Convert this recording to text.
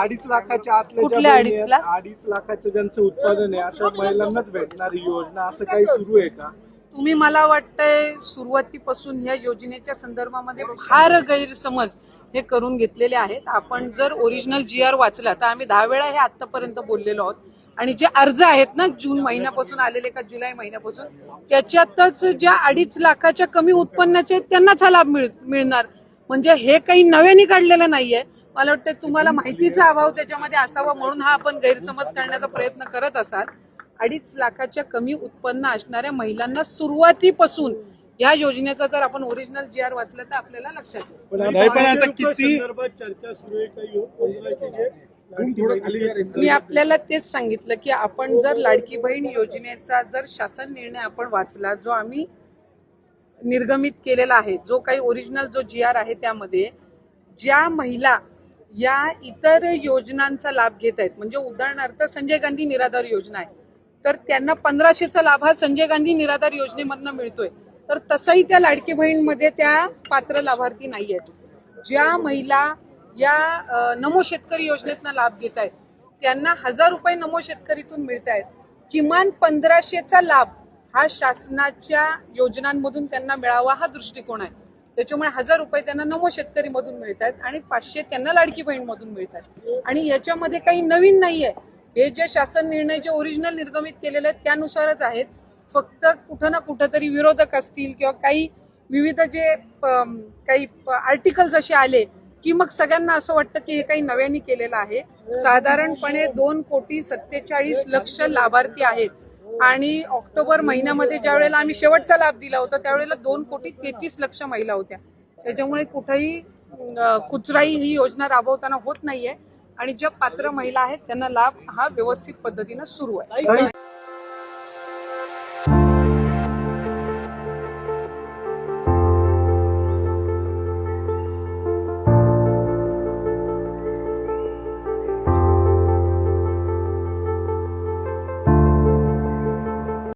अडीच लाखाच्या आतल्या कुठल्या? आहेत, अडीच लाखाचं ज्यांचं उत्पादन आहे अशा महिलांनाच भेटणारी योजना असं काही सुरू आहे का? तुम्ही मला वाटतंय सुरुवातीपासून ह्या योजनेच्या संदर्भामध्ये फार गैरसमज हे करून घेतलेले आहेत. आपण जर ओरिजिनल जी आर वाचला तर आम्ही दहा वेळा हे आतापर्यंत बोललेलो आहोत. आणि जे अर्ज आहेत ना जून महिन्यापासून आलेले का जुलै महिन्यापासून त्याच्यातच ज्या अडीच लाखाच्या कमी उत्पन्नाचे आहेत, त्यांनाच हा लाभ मिळ- मिळणार. म्हणजे हे काही नव्याने काढलेलं नाहीये. मला वाटतं तुम्हाला माहितीचा अभाव त्याच्यामध्ये असावा म्हणून हा आपण गैरसमज करण्याचा प्रयत्न करत असाल. अडीच लाखाच्या कमी उत्पन्न असणाऱ्या महिलांना सुरुवातीपासून या योजनेचा जर आपण ओरिजिनल जी आर वाचलं तर आपल्याला लक्षात येईल. पण आता किती चर्चा सुरू आहे खाली मी आपल्याला तेच सांगितलं की आपण जर लाडकी बहीण योजनेचा जर शासन निर्णय आपण वाचला जो आम्ही निर्गमित केलेला आहे जो काही ओरिजिनल जो जी आर आहे त्यामध्ये ज्या महिला या इतर योजनांचा लाभ घेत आहेत. म्हणजे उदाहरणार्थ संजय गांधी निराधार योजना आहे. तर त्यांना पंधराशेचा लाभ हा संजय गांधी निराधार योजनेमधनं मिळतोय. तर तसंही त्या लाडकी बहीणमध्ये त्या पात्र लाभार्थी नाही आहेत ज्या महिला या नमो शेतकरी योजनेतनं लाभ घेत आहेत त्यांना हजार रुपये नमो शेतकरीतून मिळत आहेत. किमान पंधराशेचा लाभ हा शासनाच्या योजनांमधून त्यांना मिळावा हा दृष्टिकोन आहे. त्याच्यामुळे हजार रुपये त्यांना नमो शेतकरी मधून मिळतात आणि पाचशे त्यांना लाडकी बहीण मधून मिळतात आणि याच्यामध्ये काही नवीन नाहीये. हे जे शासन निर्णय जे ओरिजिनल निर्गमित केलेले आहेत त्यानुसारच आहेत. फक्त कुठं ना कुठं तरी विरोधक असतील किंवा काही विविध जे काही आर्टिकल्स असे आले की मग सगळ्यांना असं वाटतं की हे काही नव्याने केलेलं आहे. साधारणपणे दोन कोटी सत्तेचाळीस लक्ष लाभार्थी आहेत. आणि ऑक्टोबर महिन्यामध्ये ज्या वेळेला आम्ही शेवटचा लाभ दिला होता त्यावेळेला दोन कोटी तेहतीस लक्ष महिला होत्या. त्याच्यामुळे कुठेही कुचराई ही योजना राबवताना होत नाहीये. आणि ज्या पात्र महिला आहेत त्यांना लाभ हा व्यवस्थित पद्धतीनं सुरू आहे.